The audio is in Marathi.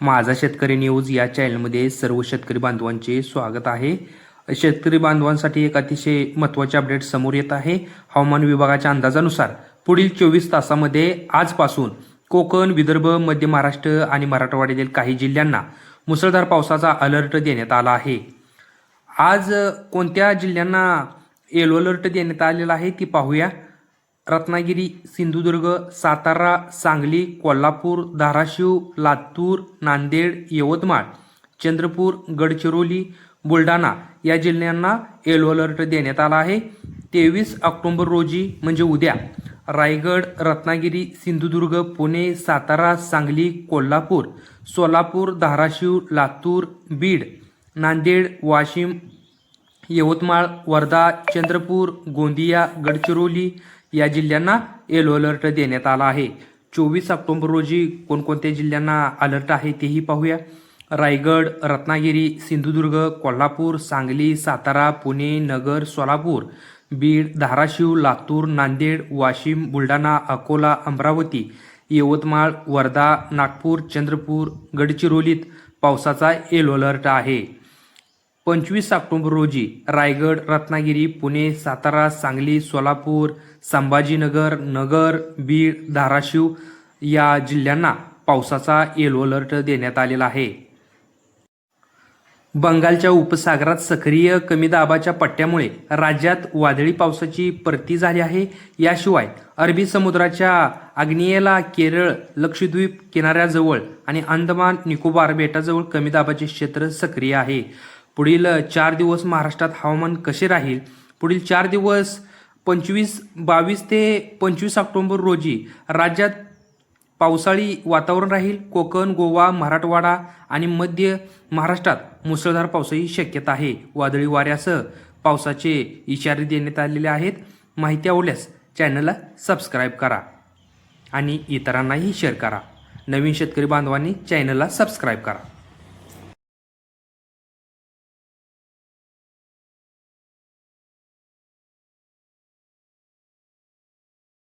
माझा शेतकरी न्यूज या चॅनलमध्ये सर्व शेतकरी बांधवांचे स्वागत आहे. शेतकरी बांधवांसाठी एक अतिशय महत्त्वाचे अपडेट समोर येत आहे. हवामान विभागाच्या अंदाजानुसार पुढील चोवीस तासामध्ये आजपासून कोकण विदर्भ मध्य महाराष्ट्र आणि मराठवाड्यातील काही जिल्ह्यांना मुसळधार पावसाचा अलर्ट देण्यात आला आहे. आज कोणत्या जिल्ह्यांना येलो अलर्ट देण्यात आलेला आहे ती पाहूया. रत्नागिरी सिंधुदुर्ग सातारा सांगली कोल्हापूर धाराशिव लातूर नांदेड यवतमाळ चंद्रपूर गडचिरोली बुलढाणा या जिल्ह्यांना येलो अलर्ट देण्यात आला आहे. तेवीस ऑक्टोंबर रोजी म्हणजे उद्या रायगड रत्नागिरी सिंधुदुर्ग पुणे सातारा सांगली कोल्हापूर सोलापूर धाराशिव लातूर बीड नांदेड वाशिम यवतमाळ वर्धा चंद्रपूर गोंदिया गडचिरोली या जिल्ह्यांना येलो अलर्ट देण्यात आला आहे. चोवीस ऑक्टोंबर रोजी कोणकोणत्या जिल्ह्यांना अलर्ट आहे तेही पाहूया. रायगड रत्नागिरी सिंधुदुर्ग कोल्हापूर सांगली सातारा पुणे नगर सोलापूर बीड धाराशिव लातूर नांदेड वाशिम बुलढाणा अकोला अमरावती यवतमाळ वर्धा नागपूर चंद्रपूर गडचिरोलीत पावसाचा येलो अलर्ट आहे. पंचवीस ऑक्टोबर रोजी रायगड रत्नागिरी पुणे सातारा सांगली सोलापूर संभाजीनगर नगर बीड धाराशिव या जिल्ह्यांना पावसाचा येलो अलर्ट देण्यात आलेला आहे. बंगालच्या उपसागरात सक्रिय कमी दाबाच्या पट्ट्यामुळे राज्यात वादळी पावसाची परती झाली आहे. याशिवाय अरबी समुद्राच्या आग्नेयेला केरळ लक्षद्वीप किनाऱ्याजवळ आणि अंदमान निकोबार बेटाजवळ कमी दाबाचे क्षेत्र सक्रिय आहे. पुढील चार दिवस महाराष्ट्रात हवामान कसे राहील? पुढील चार दिवस पंचवीस बावीस ते पंचवीस ऑक्टोंबर रोजी राज्यात पावसाळी वातावरण राहील. कोकण गोवा मराठवाडा आणि मध्य महाराष्ट्रात मुसळधार पावसाची शक्यता आहे. वादळी वाऱ्यासह पावसाचे इशारे देण्यात आलेले आहेत. माहिती आवडल्यास चॅनलला सबस्क्राईब करा आणि इतरांनाही शेअर करा. नवीन शेतकरी बांधवांनी चॅनलला सबस्क्राईब करा.